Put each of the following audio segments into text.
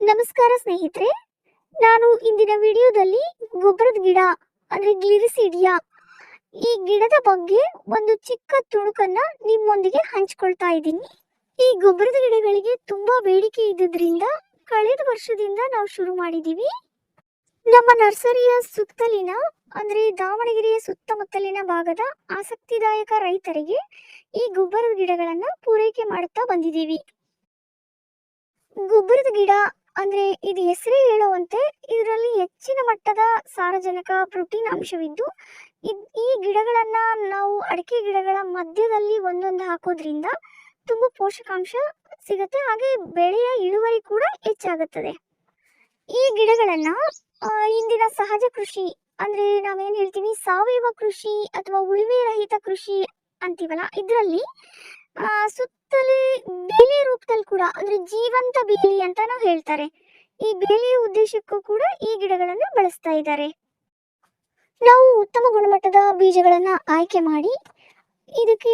ನಮಸ್ಕಾರ ಸ್ನೇಹಿತರೆ, ನಾನು ಇಂದಿನ ವಿಡಿಯೋದಲ್ಲಿ ಗೊಬ್ಬರದ ಗಿಡ, ಅಂದ್ರೆ ಗ್ಲಿರಿಸಿಡಿಯಾ ಈ ಗಿಡದ ಬಗ್ಗೆ ಒಂದು ಚಿಕ್ಕ ತುಣುಕನ್ನ ನಿಮ್ಮೊಂದಿಗೆ ಹಂಚ್ಕೊಳ್ತಾ ಇದ್ದೀನಿ. ಈ ಗೊಬ್ಬರದ ಗಿಡಗಳಿಗೆ ತುಂಬಾ ಬೇಡಿಕೆ ಇದ್ದುದರಿಂದ ಕಳೆದ ವರ್ಷದಿಂದ ನಾವು ಶುರು ಮಾಡಿದೀವಿ. ನಮ್ಮ ನರ್ಸರಿಯ ಸುತ್ತಲಿನ, ಅಂದ್ರೆ ದಾವಣಗೆರೆಯ ಸುತ್ತಮುತ್ತಲಿನ ಭಾಗದ ಆಸಕ್ತಿದಾಯಕ ರೈತರಿಗೆ ಈ ಗೊಬ್ಬರದ ಗಿಡಗಳನ್ನ ಪೂರೈಕೆ ಮಾಡುತ್ತಾ ಬಂದಿದ್ದೀವಿ. ಗೊಬ್ಬರದ ಗಿಡ ಅಂದ್ರೆ ಇದು ಹೆಸರೇ ಹೇಳುವಂತೆ ಇದರಲ್ಲಿ ಹೆಚ್ಚಿನ ಮಟ್ಟದ ಸಾರಜನಕ ಪ್ರೋಟೀನ್ ಅಂಶವಿದ್ದು ಈ ಗಿಡಗಳನ್ನ ನಾವು ಅಡಿಕೆ ಗಿಡಗಳ ಮಧ್ಯದಲ್ಲಿ ಒಂದೊಂದು ಹಾಕೋದ್ರಿಂದ ತುಂಬಾ ಪೋಷಕಾಂಶ ಸಿಗುತ್ತೆ ಹಾಗೆ ಬೆಳೆಯ ಇಳುವರಿ ಕೂಡ ಹೆಚ್ಚಾಗುತ್ತದೆ. ಈ ಗಿಡಗಳನ್ನ ಇಂದಿನ ಸಹಜ ಕೃಷಿ ಅಂದ್ರೆ ನಾವೇನ್ ಹೇಳ್ತೀವಿ ಸಾವಯವ ಕೃಷಿ ಅಥವಾ ಉಳುಮೆ ರಹಿತ ಕೃಷಿ ಅಂತೀವಲ್ಲ ಇದರಲ್ಲಿ ಆ, ಸುತ್ತಲೇ ಬೇಲಿ ರೂಪದಲ್ಲಿ ಕೂಡ, ಅಂದ್ರೆ ಜೀವಂತ ಬೇಲಿ ಅಂತಾನು ಹೇಳ್ತಾರೆ. ಈ ಬೇಲಿಯ ಉದ್ದೇಶಕ್ಕೂ ಕೂಡ ಈ ಗಿಡಗಳನ್ನ ಬಳಸ್ತಾ ಇದ್ದಾರೆ. ನಾವು ಉತ್ತಮ ಗುಣಮಟ್ಟದ ಬೀಜಗಳನ್ನ ಆಯ್ಕೆ ಮಾಡಿ, ಇದಕ್ಕೆ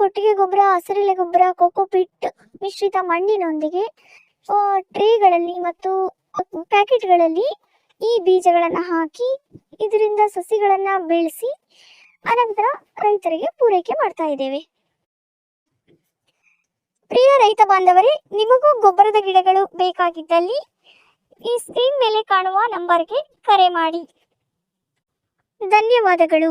ಕೊಟ್ಟಿಗೆ ಗೊಬ್ಬರ, ಹಸಿರೆಲೆ ಗೊಬ್ಬರ ಕೋಕೋಪಿಟ್ ಮಿಶ್ರಿತ ಮಣ್ಣಿನೊಂದಿಗೆ ಟ್ರೇಗಳಲ್ಲಿ ಮತ್ತು ಪ್ಯಾಕೆಟ್ಗಳಲ್ಲಿ ಈ ಬೀಜಗಳನ್ನ ಹಾಕಿ, ಇದರಿಂದ ಸಸಿಗಳನ್ನ ಬೆಳೆಸಿ, ಅನಂತರ ರೈತರಿಗೆ ಪೂರೈಕೆ ಮಾಡ್ತಾ ಇದ್ದೇವೆ. ರೈತ ಬಾಂಧವರೇ ನಿಮಗೂ ಗೊಬ್ಬರದ ಗಿಡಗಳು ಬೇಕಾಗಿದ್ದಲ್ಲಿ ಈ ಸ್ಕ್ರೀನ್ ಮೇಲೆ ಕಾಣುವ ನಂಬರ್ಗೆ ಕರೆ ಮಾಡಿ. ಧನ್ಯವಾದಗಳು.